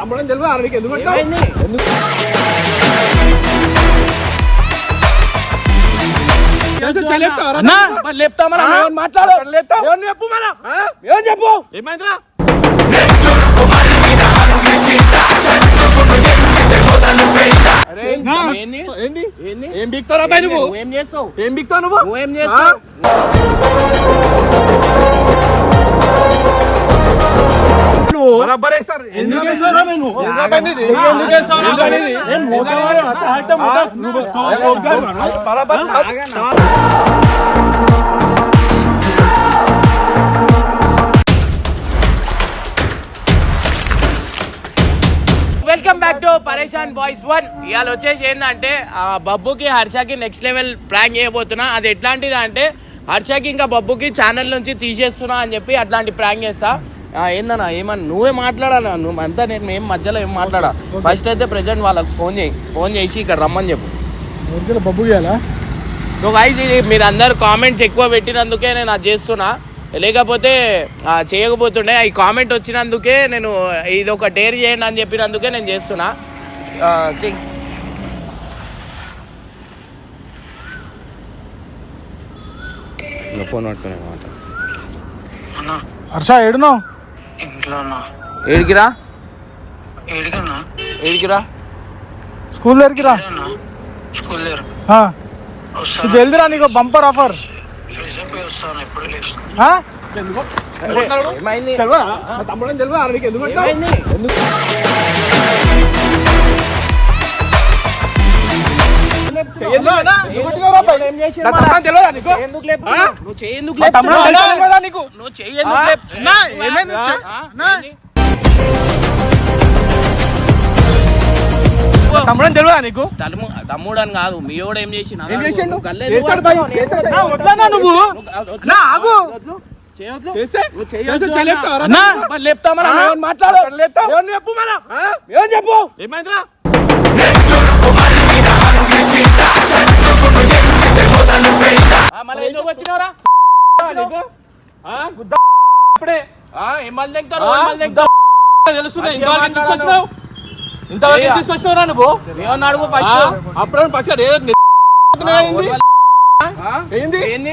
తమ్ముడు నీకు ఎందుకు చెప్పు ఏమైందిరా? అరే నా. ఏంది? ఏంది? ఏంది? ఏం బిక్తారా బాయ్ నువ్వు? నువ్వేం చేస్తావు? ఏం బిక్తావు నువ్వు? నువ్వేం చేస్తావు? బరాబర్ welcome back to Pareshan boys one ఇవాళ వచ్చేసి ఏంటంటే ఆ బబ్బుకి హర్షకి నెక్స్ట్ లెవెల్ ప్రాంక్ చేయబోతున్నా. అది ఎట్లాంటిది అంటే హర్షకి ఇంకా బబ్బుకి ఛానల్ నుంచి తీసేస్తున్నా అని చెప్పి అట్లాంటి ప్రాంక్ చేస్తా. ఏందన్నా ఏమన్నా నువ్వే మాట్లాడాలా? నువ్వు అంతా నేను ఏం మధ్యలో ఏం మాట్లాడా? ఫస్ట్ అయితే ప్రెసెంట్ వాళ్ళకి ఫోన్ చేయి. ఫోన్ చేసి ఇక్కడ రమ్మని చెప్పు. బబ్బు సో గైస్ ఇది మీరు అందరు కామెంట్స్ ఎక్కువ పెట్టినందుకే నేను అది చేస్తున్నా. లేకపోతే చేయకపోతుండే. ఈ కామెంట్ వచ్చినందుకే నేను ఇది ఒక డేర్ చేయండి అని చెప్పినందుకే నేను చేస్తున్నా. ఫోన్ పట్టుకునే మాట అన్నా హర్ష ఏడునో ఏడికిరా? ఏడికిరా? స్కూల్ దగ్గరికి రా. అన్నా స్కూల్ దగ్గర. ఆ. వస్తాను? నువ్వు జల్దీ రా నీకు బంపర్ ఆఫర్. ఏమైంది? తమ్ముడు నీకు ఎందుకు? అని తెలియదా నీకు? తమ్ముడు అని కాదు మీ వాడు ఏం నువ్వు ఆగు. మాట్లాడు? చెప్పు మన చెప్పు? ఏమైందిరా? ఇంతవరకు. తీసుకొచ్చినావురా నువ్వు? ఏమన్నా అడుగు ఆ? ఫస్ట్ అప్పుడు పచ్చడి ఏంది? ఏంది?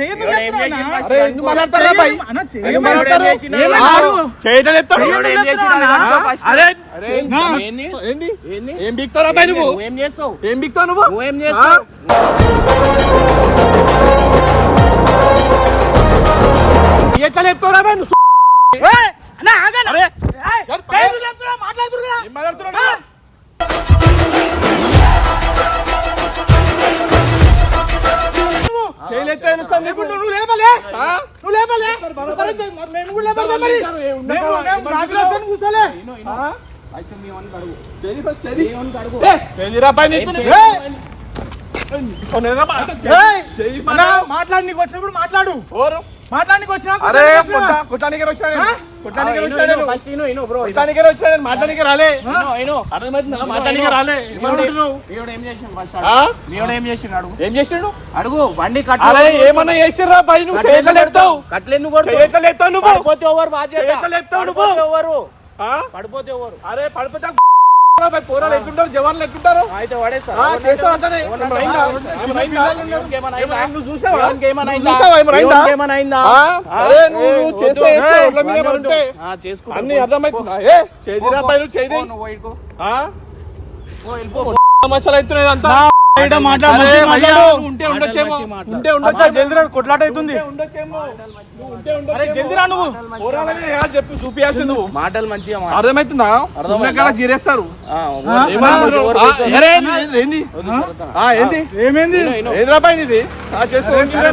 నువ్వు. ఏం చెప్తున్నా చేసిండు అన్నా. ఫస్ట్? అరే, ఎందుకు మాట్లాడతారా బై? అన్నా, చెయ్యి. ఎందుకు ఎవడు ఏం మాట్లాడతారు? చేసిండు? ఏం ఆ? ఆడు? చెయ్యెత్తలేస్తావు? ఎవడు ఏం చేసిండు? అది ఆ? కనుక్కో ఫస్ట్. అరే, అరే, నా. ఏంది ఏంది ఏంది ఏం బిక్తావురా బై నువ్వు నువ్వేం చేస్తావు ఏం బిక్తావు నువ్వు నువ్వేం చేస్తావు ఎట్లా లేపుతావురా బై నువ్వు మాట్లాడుతున్నా. నీకు. నువ్వు లేపలే ఆ? నువ్వు లేపలే మేము కూడా లేపలే మరి మేము కూర్చోలే? అయితే మీ ఫస్ట్. ఏ. ఏం. మాట్లాడి నీకు వచ్చినప్పుడు మాట్లాడు ఓరు. వచ్చినా అరే కొట్టానికి? కొట్టానికి ఫస్ట్ ఇను, ఇను, బ్రో. కొట్టానికి నేను? మాట్లాడానికి రాలే. ఇను, ఇను. రాలే. ఏం చేసిండు ఫస్ట్? అడుగు. మీ వాడు ఏం చేసిండు అడుగు ఏం చేసిండు? అడుగు బండి అరే ఏమన్నా చేసిర్రా? పై నువ్వు నువ్వు. పడిపోతే ఎవరు బాధ్యత? చేయలేపుతావు నువ్వు. పడిపోతే ఎవరు? ఆ? పడిపోతే ఎవరు? అరే పడిపోతా పోరాలు ఎట్లుంటారు జవాన్లు ఎట్లుంటారు. అన్ని పో. అర్థమవుతుందా ఏ చేదిరా పై నువ్వు చేది పో, నువ్వు పోయికో. ఆ? పో, వెళ్ళిపో. సమస్యలు అవుతున్నాయి అంతా కొట్లాట అవుతుంది చెప్పు చూపియాల్సింది నువ్వు. మాటలు మంచిగా మాట్లాడు. అర్థమవుతుందా? అర్థమైందా? ఉన్నకాడ జీరేస్తారు ఆ, ఆ? ఎవరు- ఏమన్నారు? ఎవరు ఆ, కూర్చోరు? అరే, ఏంది? ఏంది? వద్దు, చదువుతాను. ఆ, ఏంది? ఏమైంది ఇను, ఇను. ఏంద్రా పై నీది ఆ, చేసుకో అరే,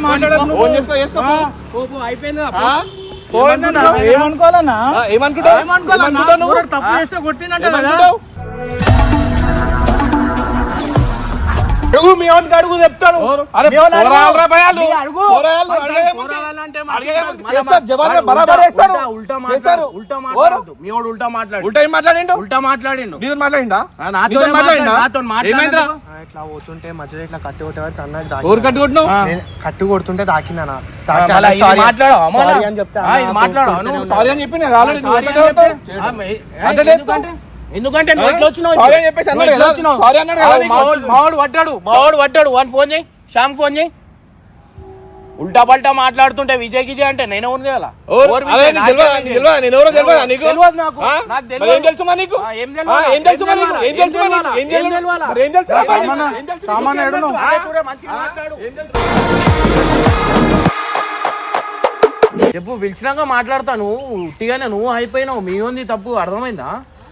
జవాబు వాడు బరాబర్ ఉల్టా-. మాట్లాడు. ఉల్టా మాట్లాడిండు? ఉల్టా మాట్లాడిండు. నీతో ఇట్లా పోతుంటే మధ్యలో ఇట్లా కట్టి కొట్టేవారికి అన్నది ఊరు కట్టుకుంటున్నావు ఆ. కట్టు కొడుతుంటే తాకిందనా మాట్లాడు. మాట్లాడు. సారీ అని చెప్పి ఎందుకంటే నువ్వు ఎట్లా వచ్చినావు నువ్వు. మావాడు పడ్డాడు. మావాడు పడ్డాడు. వన్ ఫోన్ చేయి. శ్యామ్ ఫోన్ చేయి. ఉల్టా పల్టా మాట్లాడుతుంటే విజయ్ గిజయ్ అంటే నేను ఎవరు చేయాలా. చెప్పు పిలిచినాక మాట్లాడతాను ఉట్టిగానే నువ్వు అయిపోయినావు మీ ఉంది తప్పు. అర్థమైందా?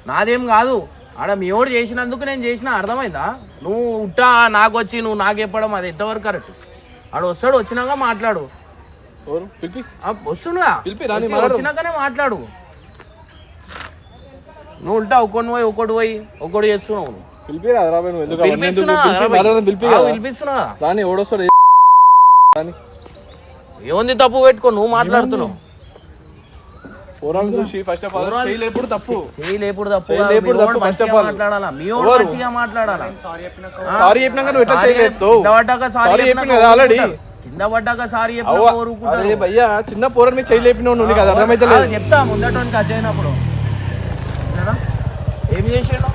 నాదేం కాదు. ఆడ మీ ఓడు చేసినందుకు నేను చేసిన అర్థమైందా? నువ్వు ఉట్టా నాకు వచ్చి నువ్వు నాకు చెప్పడం అది ఎంతవరకు కరెక్ట్? ఆడు వస్తాడు వచ్చినాక మాట్లాడు. వస్తుండగా. వచ్చినాకనే మాట్లాడు. నువ్వు ఉంటా ఒకటి పోయి ఒకటి పోయి ఒకటి చేస్తున్నావు? పిలిపిస్తున్నా. ఏముంది తప్పు పెట్టుకో నువ్వు మాట్లాడుతున్నావు. పోరాళ్ళు చూసి ఫస్ట్ ఆఫ్ ఆల్ పోరాళ్ళు- చేయలేపుడు తప్పు. కాదు. all. మాట్లాడాలా? మీ? మంచిగా మాట్లాడాలా? సారీ చెప్పినాక నువ్వు ఎట్లా సారీ చేయలేపుతావు? కింద పడ్డాక సారీ చెప్పిన కదా ఆల్రెడీ. కింద పడ్డాక భయ్యా చిన్న పోరని మీద చేయలేపినావు నువ్వు నీకు అది అర్థమైతే ఆ, చెప్తా ముందటోనికి అది అయినప్పుడు? ఏం చేసాడు?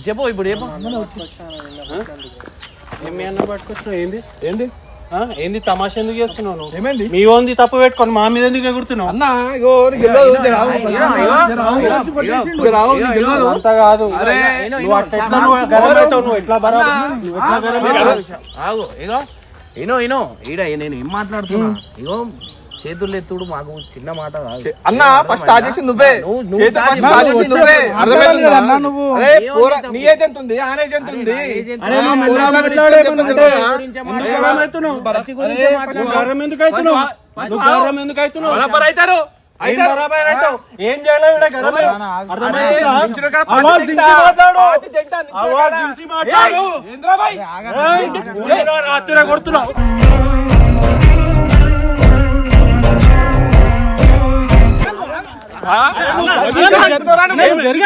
చెప్పు ఇప్పుడు చెప్పు. ఏమి అన్న ఏంది? ఏంటి ఆ? ఏంది తమాషా ఎందుకు చేస్తున్నావు? ఏమైంది? మీ ఓంది తప్పు పెట్టుకొని మా మీద ఎందుకు ఎగురుతున్నావు? అన్న ఇగో. అంత కాదు. నువ్వు అట్లా ఇగో, ఎట్లా నువ్వు గరం అవుతావు నువ్వు? ఎట్లా బరాబర్ నువ్వు ఎట్లా గరం అవుతావు? ఆగు ఇగో ఇనో ఇనో. ఈడ నేను ఏం మాట్లాడుతున్నా? ఇగో చేతులు ఎత్తుడు మాకు చిన్న మాట అన్న ఫస్ట్ స్టార్ట్ చేసి నువ్వే. నీ ఉంది ఆ ఉంది. ఏం చేయాలి ఈడ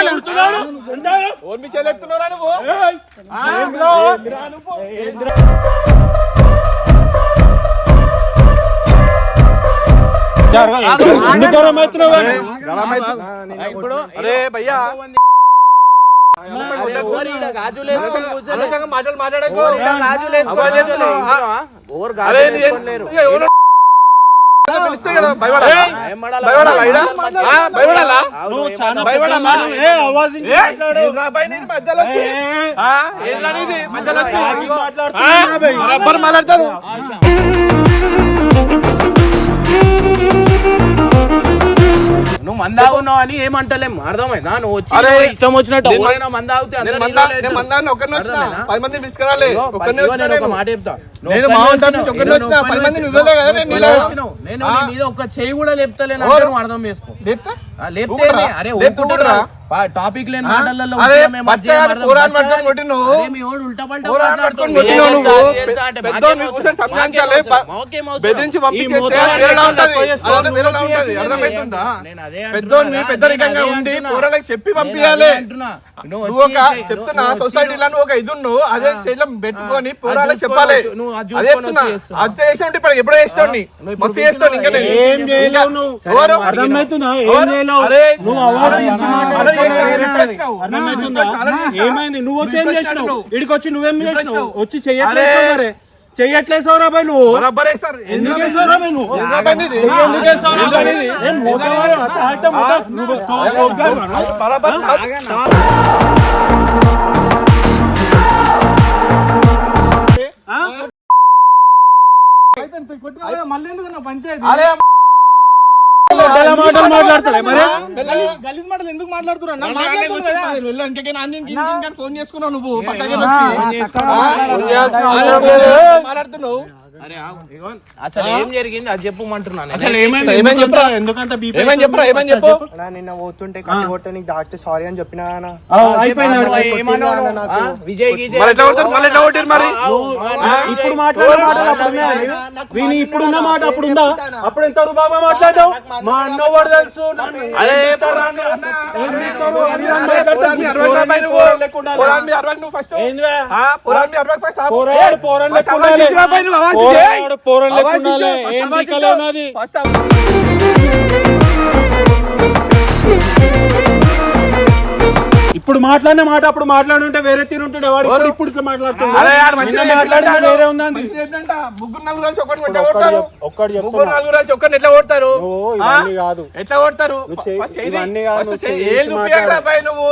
అవుతున్నావు? ఆ, ఇప్పుడు అరే భయ్యా మాటలు మాట్లాడకు గాజులు వేసుకొని మాట్లాడతారు నువ్వు మందాగున్నావు అని ఏమంటలేం? అర్థమైందా? నువ్వు వచ్చి ఇష్టం వచ్చినట్టు ఎవరైనా మందాగితే ఒక. మాట చెప్తా. నేను మీద ఒక్క చెయ్యి కూడా లేపుతలేను అర్థం చేసుకో. లేపుతా? లేపితే? అరే? పా- టాపిక్ లేని? మాటలలో? బెదిరించి. పెద్దరికంగా ఉండి. కూరలకు చెప్పి పంపించాలి. నువ్వు ఒక చెప్తున్నా సొసైటీలో నువ్వు ఒక ఇది నువ్వు అదే శైలం పెట్టుకొని చెప్పాలి. అది చెప్తున్నా. అది ఇప్పుడు ఎప్పుడో చేస్తావు మస్తు చేస్తావు ఇంకా? అర్థమవుతుందా నువ్వు. ఏమైంది? నువ్వు వచ్చి ఏం చేసినావు. ఇడికి వచ్చి నువ్వేం చేసినావు. వచ్చి చెయ్యట్లేదు. మరి. చెయ్యట్లేదు రాబాయ్ నువ్వు. ఎందుకు ఎందుకు. మళ్ళీ ఎందుకు పంచాయతీ. మాటలు మాట్లాడతాడే మరి? గలీ- గలీజ్ మాటలు ఎందుకు కదా. ఫోన్ చేసుకున్నావు నువ్వు. అసలు ఏం జరిగింది? అది చెప్పమంటున్నాను అసలు ఏమైంది ఏమని చెప్పరా? ఎందుకంత బీపీ ఏమని చెప్పరా? ఏమని చెప్పు? అన్నా నిన్న పోతుంటే కట్టి కొడితే నీకు డాక్టర్ సారీ అని చెప్పినా? విజయ్ గీజయ్ మరి ఎట్లా కొడతారు? మళ్ళీ ఎట్లా కొట్టారు మరి? ఇప్పుడు మాట్లాడే మాటలు అప్పుడు? వీని ఇప్పుడున్న మాట అప్పుడు ఉందా అప్పుడు ఎంత బాగా మాట్లాడావు మా తెలుసు. అరే అన్న? ఆపు. పోరాడు. పోరాడు లెక్క అవాజ్ ఇప్పుడు మాట్లాడిన మాట అప్పుడు మాట్లాడుంటే వేరే తీరుంటాడు వాడు ఇప్పుడు ఇప్పుడు ఇట్లా మాట్లాడుతున్నాడు. వేరే ఉందండి. ముగ్గురు నలుగురు కలిసి ఒకరిని ఎట్లా కొడతారు. ముగ్గురు నలుగురు కలిసి ఎట్లా కాదు. ఎట్లా కొడతారు? ఏం. పై నువ్వు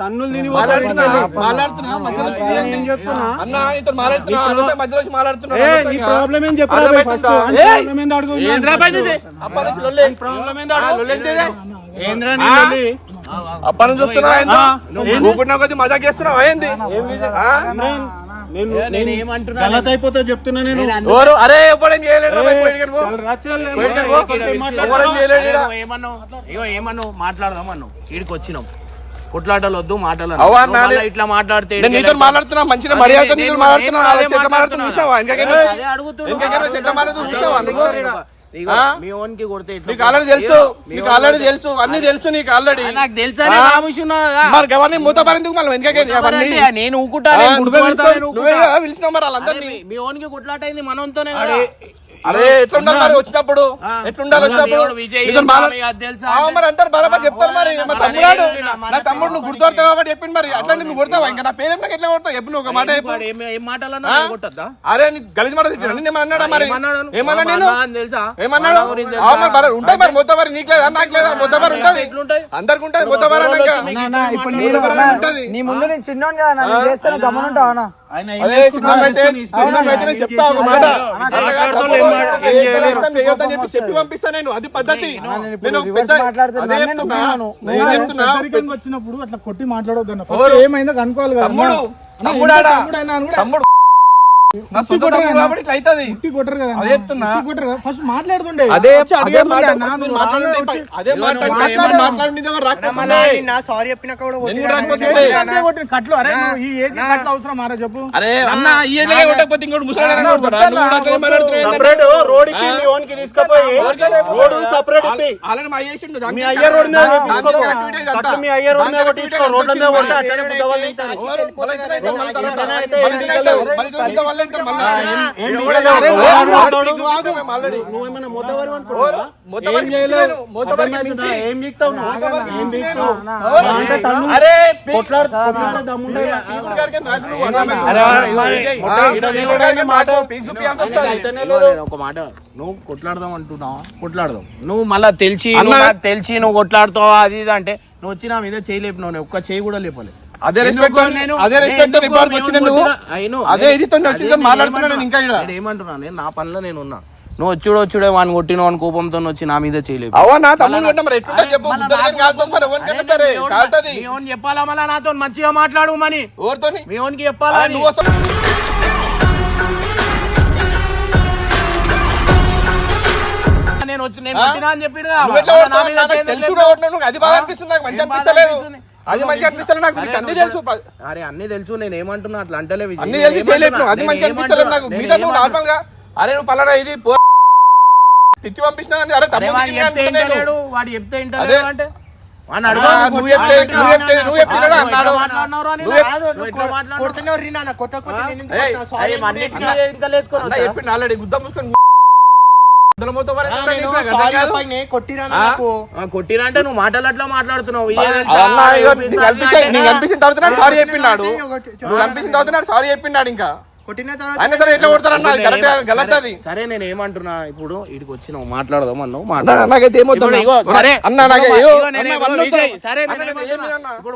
తన్నులు ఒకటి మాట్లాడుతున్నా. మధ్యలో అన్న ఇతను మాట్లాడుతున్నా మధ్యలో మాట్లాడుతున్నా. ప్రాబ్లం ఏం అప్పటి నుంచి కొద్దీ చేస్తున్నావా? గలత్ అయిపోతా చెప్తున్నా నేను. ఎవరు? అరే చేయలేడు ఏమన్నావు? ఏమన్నావు? మాట్లాడదాం అన్నావు వీడికి వచ్చినాం కొట్లాటలు వద్దు మాటలు ఇట్లా మాట్లాడితే నీతో మాట్లాడుతున్నా మంచిగా నీతో మాట్లాడుతున్నా చెట్ల మాట్లాడుతున్నా. చూసావా అదే అడుగుతున్నా. చెట్ల చూసావా ఆ? మీ ఓన్కి కొడితే ఇట్లా నీకు ఆల్రెడీ తెలుసు నీకు ఓన్ ఆల్రెడీ కొడితే- తెలుసు అన్ని తెలుసు నీకు ఆల్రెడీ. నాకు తెలుసా మరి గవర్నీ మూత పరేందుకు మళ్ళీ అంటే నేను ఊకుంటా. పిలిచినావు మరి వాళ్ళందరినీ. మీ- మీ ఓన్కి కొట్లాట అయింది మనతోనే అరే ఎట్లుండాలి మరి వచ్చినప్పుడు? ఎట్లుండాలి వచ్చినప్పుడు? మరి అంటారు బరాబర్ చెప్తారు మరి. మా మన- నా తమ్ముడు నువ్వు గుర్తుపడతావు కాబట్టి చెప్పింది మరి. అట్లా నువ్వు కొడతావా? ఇంకా నా పేరు నాకు ఎట్లా కొడతావు? చెప్పు నువ్వు ఒక మాట? నేను? అరే నీ గలీజ్ మాట నిన్న అన్నాడా మరి? ఏమన్నా నేను? ఏమన్నాడు? మరి బర- ఉంటుంది మరి మొత్తం మరి నీకు లేదా నాకు లేదా మొత్తం మరి ఉంటుంది? అందరికి ఉంటుంది మొత్తం మరి ఉంటుంది. నీ ముందు నేను చిన్నోడు కదా నేను గమనుంటావు నేను చెప్తా ఒక మాట చెప్పి పంపిస్తా అది పద్ధతి వచ్చినప్పుడు అట్లా కొట్టి మాట్లాడొద్దు ఏమైందో కనుక్కోవాలి కదా తమ్ముడు తమ్ముడు ఫస్ట్ మాట్లాడుతుండే. అదే అదే సారీ చెప్పినాక కూడా కట్లు అరే ఈ ఏజ్ కట్లు అవసరం మారా చెప్పు. అరే అన్న ఈ ఏజ్ కొట్టకపోతే ఇంకోటి తీసుకుపోయి సపరేట్ ఇప్పి మా మీ అయ్య రోడ్ మీద. మీ అయ్య రోడ్ మీద మీద. అట్లనే. ఏం. ఏం అంటే అరే దమ్ముండే ఒక మాట. నువ్వు కొట్లాడదాం అంటున్నావా? కొట్లాడదాం. నువ్వు మళ్ళా తెలిసి తెలిసి నువ్వు కొట్లాడుతావా? అది ఇది అంటే నువ్వు వచ్చి నా మీద చేయలేపు నువ్వు ఒక్క చేయి కూడా లేపలే అదే రెస్పెక్ట్ అదే రెస్పెక్ట్? అయిను. అదే ఇది తోని వచ్చి అదే మాట్లాడుతున్నా నేను ఇంకా ఇక్కడ. ఏమంటున్నా? నేను నా పనిలో నేను ఉన్నా. నువ్వు వచ్చుడు వచ్చుడే వాడిని కొట్టిన వాని కోపంతో వచ్చి నా మీద చేయలేవు అవ్వ నా తమ్ముడు కంటే మరి ఎట్లుంటా చెప్పు సరే కాలుతుంది. మీ చెప్పాలా మళ్ళా నాతో? మంచిగా మాట్లాడు మని. ఎవరితోని? మీ ఓన్కి చెప్పాలా నువ్వు అసలు నేను వచ్చి నేను అని చెప్పిడు తెలుసు. అది బాగా అనిపిస్తుంది నాకు మంచి అనిపిస్తలేదు? అది మంచి అనిపిస్తలేదు నాకు. నీకు అన్ని తెలుసు. అరే అన్ని తెలుసు. నేను ఏమంటున్నా అట్లా అంటలే విజయ్. అన్ని నేను తెలిసి చేయలేదు? అది మంచి అనిపిస్తలేదు నాకు? మిగతా నువ్వు? నార్మల్గా అరే నువ్వు పలానా ఇది తిట్టి పంపించినా అరే తమ్ముడు వాడు చెప్తే అంటే? కొట్టకపోతే గుద్ద మూసుకొని కొట్టిరా అంటే నువ్వు మాటలు అట్లా మాట్లాడుతున్నావు. కనిపించిన తర్వాత సారీ చెప్పిండాడు ఒకటి- నువ్వు కనిపించిన తర్వాత సారీ చెప్పిండాడు ఇంకా. అయినా సరే ఎట్లా కొడతారన్న అది కరెక్ట్ గలత్ అది సరే నేను ఏమంటున్నా ఇప్పుడు ఇడికి వచ్చినావు మాట్లాడదాం అన్నావు నాకైతే సరే అన్న నాకు ఇప్పుడు. సరే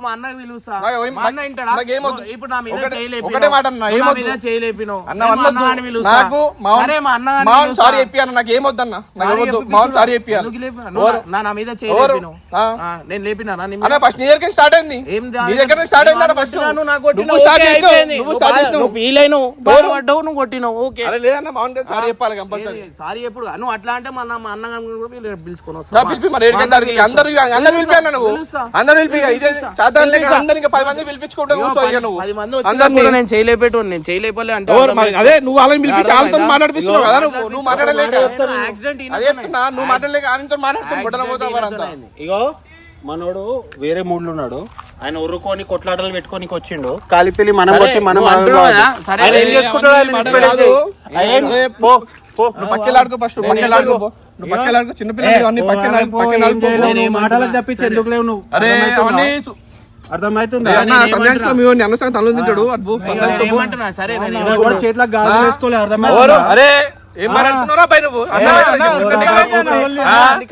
మా అన్నకి పిలుస్తా మా అన్న వింటాడా? ఇప్పుడు నా మీద. ఒకటే మాట చేయలేపినావు. పిలుస్తా. నాకు సరే మా అన్న అని మావన్ పిలుస్తా. సారీ చెప్పి అన్న నాకు ఏమొద్దన్న నాకు సారీ ఏమొద్దు చెప్పి మావన్ సారీ లేపినా? నా- నా మీద? చేయలేపినావు. నేను లేపినానా నీ మీద? అన్న ఫస్ట్ నీ దగ్గర స్టార్ట్ అయింది ఏం నీ దగ్గర స్టార్ట్ అయింది ఫస్ట్ నువ్వు నాకు కొట్టినావు, నువ్వు స్టార్ట్ ఓకే, చేసినావు అయిపోయింది. నువ్వు నువ్వు స్టార్ట్ బాధ- చేసినావు నువ్వు ఫీల్ అయినావు బాధపడ్డావు నువ్వు కొట్టినావు? ఓకే. అరే లేదన్న సారీ చెప్పాలి కంపల్సరీ. సారీ ఎప్పుడు నువ్వు అట్లా అంటే మన మా అన్న కూడా వీళ్ళు పిలుచుకొని వస్తా. పిలిపి మరి ఏడికి అందరికి అందరు అందరు పిలిపి అన్న నువ్వు. పిలుస్తా. అందరు పిలిపి ఇదే చాతాన్ లేక అందరు ఇంకా పది మంది పిలిపించుకుంటూ కూర్చో ఇక నువ్వు. పది మంది వచ్చినా అందరినీ కూడా నేను చేయలేపెట్టు నేను చేయలేపలే అంటే. అదే నువ్వు వాళ్ళని పిలిపించి? వాళ్ళతో మాట్లాడిపిస్తున్నావు కదా నువ్వు. నువ్వు మాట్లాడలేక యాక్సిడెంట్ అదే చెప్తున్నా నువ్వు మాట్లాడలేక ఆయనతో మాట్లాడుతూ బుట్టన పోతావు వారంతా ఇగో మనోడు వేరే మూడ్లు ఉన్నాడు. ఆయన ఉర్రుకొని కొట్లాటలు పెట్టుకొని వచ్చిండు. కాలిపిల్లి మనం కొట్టి మనం నువ్వు అంటున్నావు ఆగదు. కదా, సరే, ఆయన ఏం అరే, చేసుకుంటాడు? ఆయన అవన్నీ నిలబడేసి. కాదు. ఆయన అరే, పో పో. నువ్వు పక్కలాడుకో ఫస్ట్ పక్కలాడుకో పో. నువ్వు పక్కలాడుకో చిన్నపిల్లలు అన్ని పక్కన పో, పక్కన ఏం ఆడుకో. చేయలేవు, నేను నువ్వు మాటలకు ఏమంటున్నా? తప్పించి ఎందుకు లేవు నువ్వు? అరే అర్థమవుతుందా? అవన్నీ సు- అర్థమవుతుందా అన్న సంధ్యాంశం మీ వాడిని అన్న తనలు తింటాడు అద్భు నేను ఏమంటున్నా? సరే నేను ఆయన కూడా ఏమంటున్నా? చేతిలో గాజు వేసుకోలే ఎవరు? అర్థమవుతుందా అరే ఏం మాట్లాడుతున్నారా పై నువ్వు? అన్న, అన్న అన్ని అన్న అన్న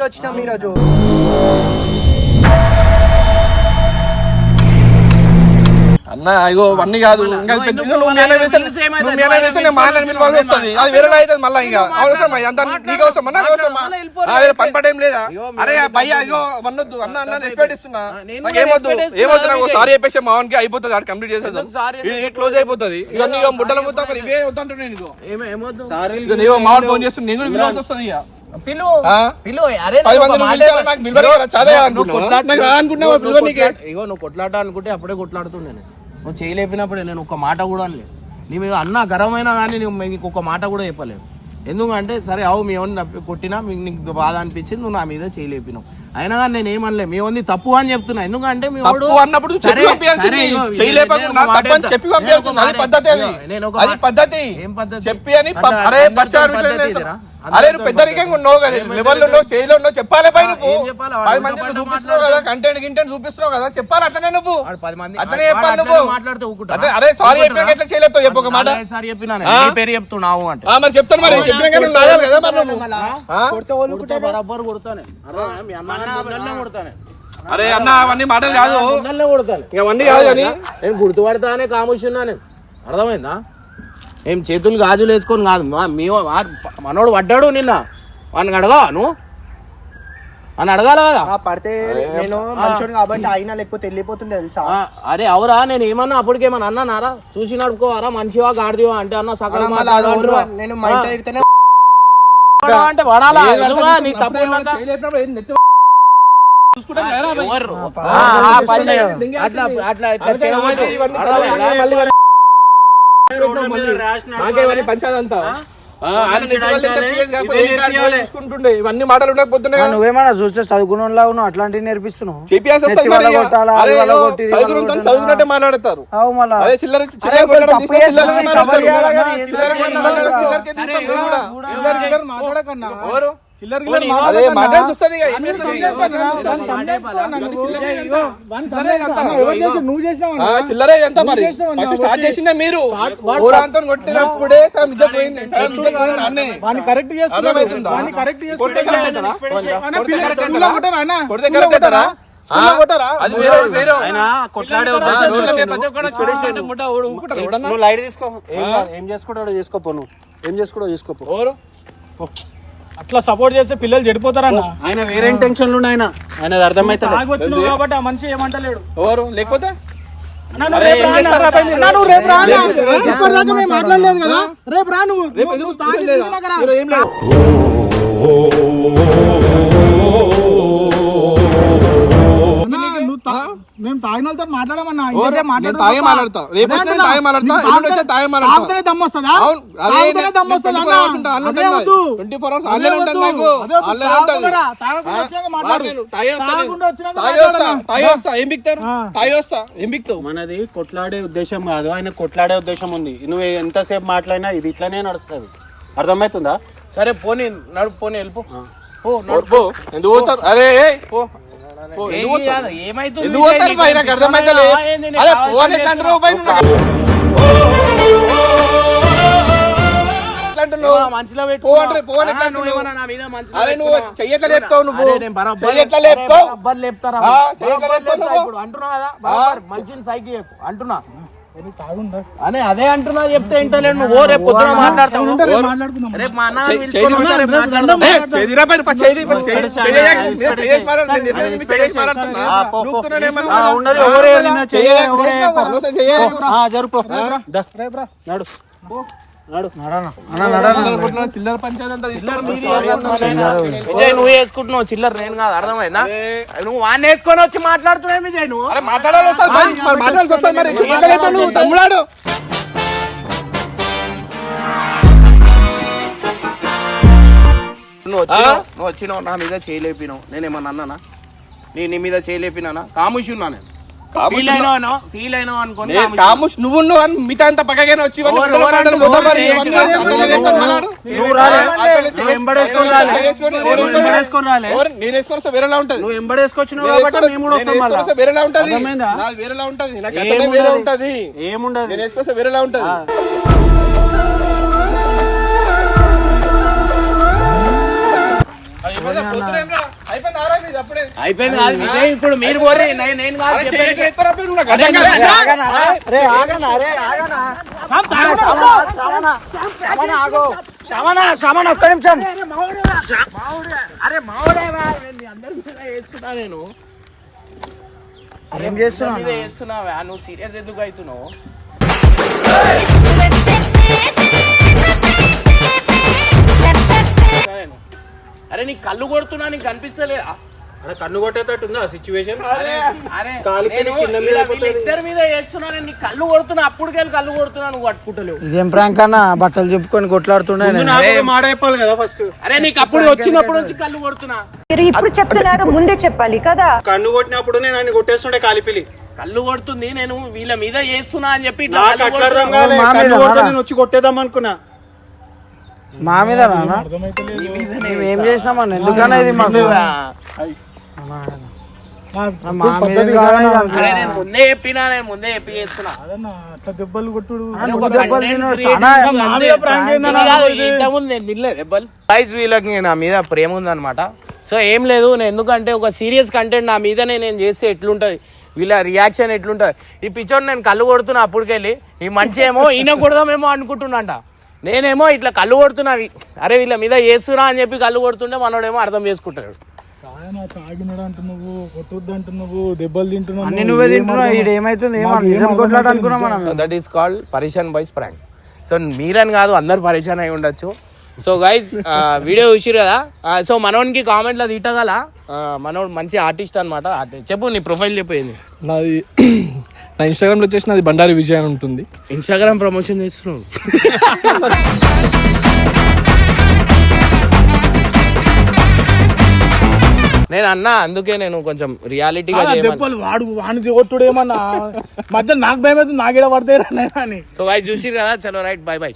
నేను ఇగో ఏమ- ఏమొద్దు? ఇక. ఫోన్ అరే చెప్పు. నాకు పిలవరు కదా, చదివే నువ్వు అనుకున్నావా? కొట్లాట- నాకు రా అనుకున్నావా, నువ్వు పిలవ నీకే. కొట్లాట- ఇగో నువ్వు కొట్లాట అనుకుంటే అప్పుడే కొట్లాడుతుండే నువ్వు చేయలేపినప్పుడు నేను ఒక మాట కూడా అనలే నీ మీద అన్న గరమైనా కానీ నువ్వు ఒక మాట కూడా చెప్పలేవు. ఎందుకంటే సరే అవు మీ ఓన్ కొట్టినా మీకు నీకు బాధ అనిపించింది నువ్వు నా మీద చేయలేపినావు. అయినా కానీ నేను ఏమనలే. మీ ఓన్ది తప్పు అని చెప్తున్నా. ఎందుకంటే మీ వాడు అన్నప్పుడు చెప్పి పద్ధతి ఏం? చెప్పి అని అరే నువ్వు పెద్దరికంగా ఉన్నావు కదా లెవెల్ ఉన్నావు స్టేజ్లో ఉన్నావు చెప్పాలి పై నువ్వు. పది మంది చూపిస్తున్నావు కదా కంటెంట్ గింటెంట్ చూపిస్తున్నావు కదా చెప్పాలి అట్లనే నువ్వు. వాడు పది మంది అట్లనే చెప్పాలి నువ్వు. మాట్లాడితే అరే సారీ? చెప్పినాక ఎట్లా చేయలేపుతావు చెప్పు ఒక మాట. సార్లు చెప్పినా పేరు చెప్తున్నావు అంటే. ఆ, మరి చెప్తాను మరి. లాగాలి కదా మరి నువ్వు. బరాబర్ కొడతానే. అరే అన్న అవన్నీ మాటలు కాదు. అవన్నీ కాదు కానీ నేను గుర్తుపడతానే కాముషున్నా నేను అర్థమైందా? ఏం చేతులు గాజులు వేసుకొని కాదు. మా- మనోడు పడ్డాడు నిన్న. వాడిని అడగా నువ్వు? అని అడగాల కదా? పడితే నేను మంచోడు కాబట్టి అయినా లేకపోతే వెళ్ళిపోతుండే తెలుసా? అరే అవరా నేను ఏమన్నా అప్పటికేమన్నా అన్నానారా చూసి నడుపుకోవారా? మంచివా గాడిదివా అంటే అన్న సగం? నేను అంటే నీ తప్పు చేయాలి. అట్లా అట్లా ఇట్లా ఇవన్నీ మాటలు ఉండకపోతున్నాయి. నువ్వేమన్నా చూస్తే చదువుకున్న ఉన్నావు అట్లాంటివి నేర్పిస్తున్నావు. చదువుకున్నట్టే మాట్లాడతారు. చిల్లర ఎంత మరి. స్టార్ట్ చేసిందే మీరు. ఊరంతా కొట్టినప్పుడే పోయింది. కరెక్ట్? నువ్వు లైట్ తీసుకో. ఏం చేసుకుంటాడో చేసుకోపో నువ్వు ఏం చేసుకోపో ఎవరు? అట్లా సపోర్ట్ చేస్తే పిల్లలు చెడిపోతారన్న. ఆయన వేరే టెన్షన్లు ఆయన. ఆయన అర్థమైతే తాగి వచ్చినావు కాబట్టి ఆ మనిషి ఏమంటలేడు. ఎవరు? లేకపోతే? మాట్లాడలేదు కదా? రేపు రా నువ్వు. మేము తాగిన వాళ్ళతో మాట్లాడమన్నా ఎవరు? ఇంతసేపు నేను మాట్లాడడం తాగే తప్ప. మాట్లాడతా. రేపు అదే వస్తే అంటున్నా. తాగే మాట్లాడతా. నీకు ఎల్లుండి వస్తే తాగే మాట్లాడతా. తాగితేనే దమ్ము వస్తుందా? అవును. అదే తాగితేనే నేను దమ్ము వస్తుందా 24 hours అన్న? ఉంటా. ఆన్లైన్ అదే ఉంటుంది. వద్దు. 24 hours అదే ఆన్లైన్ ఉంటుంది వద్దు. నాకు. అదే వద్దు. ఆన్లైన్ ఉంటుంది. తాగకుండా రా. తాగకుండా ఆ? వచ్చాక వాడు మాట్లాడు. నేను తాగే వస్తా నేను. తాగకుండా వచ్చినాక తాగే వస్తా. మాట్లాడన్నా. తాగే వస్తా. ఏం బిక్తారు తాగే వస్తా ఏం బిక్తావు మనది కొట్లాడే ఉద్దేశం కాదు ఆయన కొట్లాడే ఉద్దేశం ఉంది నువ్వు ఎంతసేపు మాట్లాడినా ఇది ఇట్లానే నడుస్తుంది అర్థమవుతుందా సరే పోనీ నడుపు పోనీ వెళ్ళిపో పో ఎవరు పో ఎందుకు పోతారు అరే పో ఎందుకు పోతారు? నీకు అర్థమైతే అరే ఎట్లా అంటారు లేపుతావు నువ్వు? లేపుతావు? అంటున్నా కదా సైకి అంటున్నా. అనే అదే అంటున్నా చెప్తే ఇంటలేను నువ్వు ఓ రేపు పొద్దున మాట్లాడతావు. రేపు మా అన్న చెయ్యి- పిలుచుకొని చెయ్యి వస్తా, రేపు మాట్లాడదాం. ఏ, చెయ్యి తీరా పైన, ఫస్ట్ చెయ్యి తీ, ఫస్ట్ చెయ్యి- చెయ్యి చేయాలి. నేను చెయ్యి చేసి మాట్లాడుతున్నా. నేను ఎట్లా నుంచి చెయ్యి చేసి మాట్లాడుతున్నా? ఆ, పో, పో. నూకుతున్నాను ఏమన్నా? ఆ, ఉండరు ఎవరే నిన్న చెయ్యి చెయ్యి చేయాలి. ఎవరే చేసినావా? నువ్వు అసలు చెయ్యాలి. ఆ, జరుపు దా. నడు నడు అనుకుంటున్నా, చిల్లర విజయ్ నువ్వు వేసుకుంటున్నావు. చిల్లర నేను కాదు అర్థమైందా? నువ్వు వాడిని వేసుకొని వచ్చి మాట్లాడుతున్నావు విజయ్ నువ్వు? మాట్లాడాలి నువ్వు వచ్చినావు? నువ్వు వచ్చినావు నా మీద చేయలేపినావు నేనేమన్నా అన్నానా? నేను నీ మీద చేయలేపినానా కాముషి ఉన్నా నేను. కాముషి. నువ్వు నువ్వు అని మిగతా అంతా పక్కగానే వచ్చి ఇవన్నీ ఎవరు- గొడవ మాటలు, ఎవరు గొడవ ఎవరు మరి ఎవరు ఇవన్నీ ఎవరు అసలు ఎవరు చెప్తాను మనాడు. నువ్వు రాలే అసలు నువ్వు ఎంబడేసుకొని రాలే నేను వేసుకొని- నేను నువ్వు వేసుకొని- ఎంబడేసుకొని రాలే ఎవరు- నేను వేసుకొని వస్తే వేరేలా ఉంటది నువ్వు వస్తే వేరేలా ఉంటది వేరేలా ఉంటది నాకు వేరే ఉంటది ఏముండదు నేను వేసుకొస్తే వేరేలా ఉంటది అయిపోయిందా? పొద్దున ఏం రా? అయిపోయిందా? కాదు విజయ్ ఇప్పుడు మీరు పోరే నేను కాదు శ్రవణ శ్రవణ ఒక్క నిమిషం. అరే మావుడేవా నేను? ఏం చేస్తున్నావు మీద వేస్తున్నావా నువ్వు సీరియస్ ఎందుకు అవుతున్నావు? నేను. అరే నీకు కళ్ళు కొడుతున్నా నీకు కనిపిస్తలేదా? అరే కన్ను కొట్టేటట్టు ఉందా సిచ్యువేషన్ అరే అరే కాలు నేను పెట్టి కింద మీద ఇలా పడిపోతుంది. వీళ్ళిద్దరి మీద వేస్తున్నా నేను నీకు కళ్ళు కొడుతున్నా అప్పుడుకెళ్ళి కళ్ళు కొడుతున్నా నువ్వు పట్టుకుంటలేవు. ఇదేం ప్రాంక్ అన్న? బట్టలు చెప్పుకొని మాట చెప్పాలి కదా ఫస్ట్ అరే నీకు అప్పుడు వచ్చినప్పుడు నుంచి కళ్ళు కొడుతున్నా. మీరు ఇప్పుడు చెప్తున్నారు ముందే చెప్పాలి కదా. కన్ను కొట్టినప్పుడు నేను ఆయన కొట్టేస్తుండే కాలిపిలి కళ్ళు కొడుతుంది నేను వీళ్ళ మీద చేస్తున్నా అని చెప్పి వచ్చి కొట్టేద్దాం అనుకున్నా. మా మీద ఏం చేసినామన్న ఎందుకన్నా ఇది మాకు? మా మీద నేను ముందే చెప్పినా నేను చెప్పి చేస్తున్నా. దెబ్బలు కొట్టుడు. దెబ్బలు వీళ్ళకి నా మీద ప్రేమ ఉందన్నమాట. సో ఏం లేదు నేను ఎందుకంటే ఒక సీరియస్ కంటెంట్ నా మీదనే నేను చేస్తే ఎట్లుంటది? వీళ్ళ రియాక్షన్ ఎట్లుంటది? ఈ పిచ్చోని నేను కళ్ళు కొడుతున్నా అప్పటికెళ్ళి. ఈ మనిషి ఏమో ఈయన కొడదామేమో అనుకుంటున్నాంట. నేనేమో ఇట్లా కళ్ళు కొడుతున్నా అవి అరే వీళ్ళ మీద చేస్తున్నా అని చెప్పి కళ్ళు కొడుతుంటే మనోడేమో అర్థం చేసుకుంటాడు. ఆయన తాగినాడు అంటున్నావు కొట్టొద్దు అంటున్నావు దెబ్బలు తింటున్నావు అన్ని నువ్వే తింటున్నావు ఈడ ఏమైతుంది ఏమో నిజం కొట్లాట అనుకున్నాం మనం. So that is called Pareshan boys prank so మీరని కాదు అందరు పరిశాన్ అయి ఉండొచ్చు. సో గైస్ వీడియో చూసిరు కదా? సో మనోనికి కామెంట్లో తిట్టగల. మనోడు మంచి ఆర్టిస్ట్ అనమాట చెప్పు నీ ప్రొఫైల్ చెప్పేది నాది నా ఇన్స్టాగ్రామ్లో వచ్చేసి నాది బండారి విజయ్ అని ఉంటుంది. ఇన్స్టాగ్రామ్ ప్రమోషన్ చేస్తున్నావు. నేను అన్నా అందుకే నేను కొంచెం రియాలిటీగా దెబ్బలు వాడు వాడిని కొట్టుడు ఏమన్నా మధ్య నాకు భయం అవుతుంది నాకేడ పడతాయి అని. సో గైస్ చూసిరు కదా? చలో రైట్ బై బై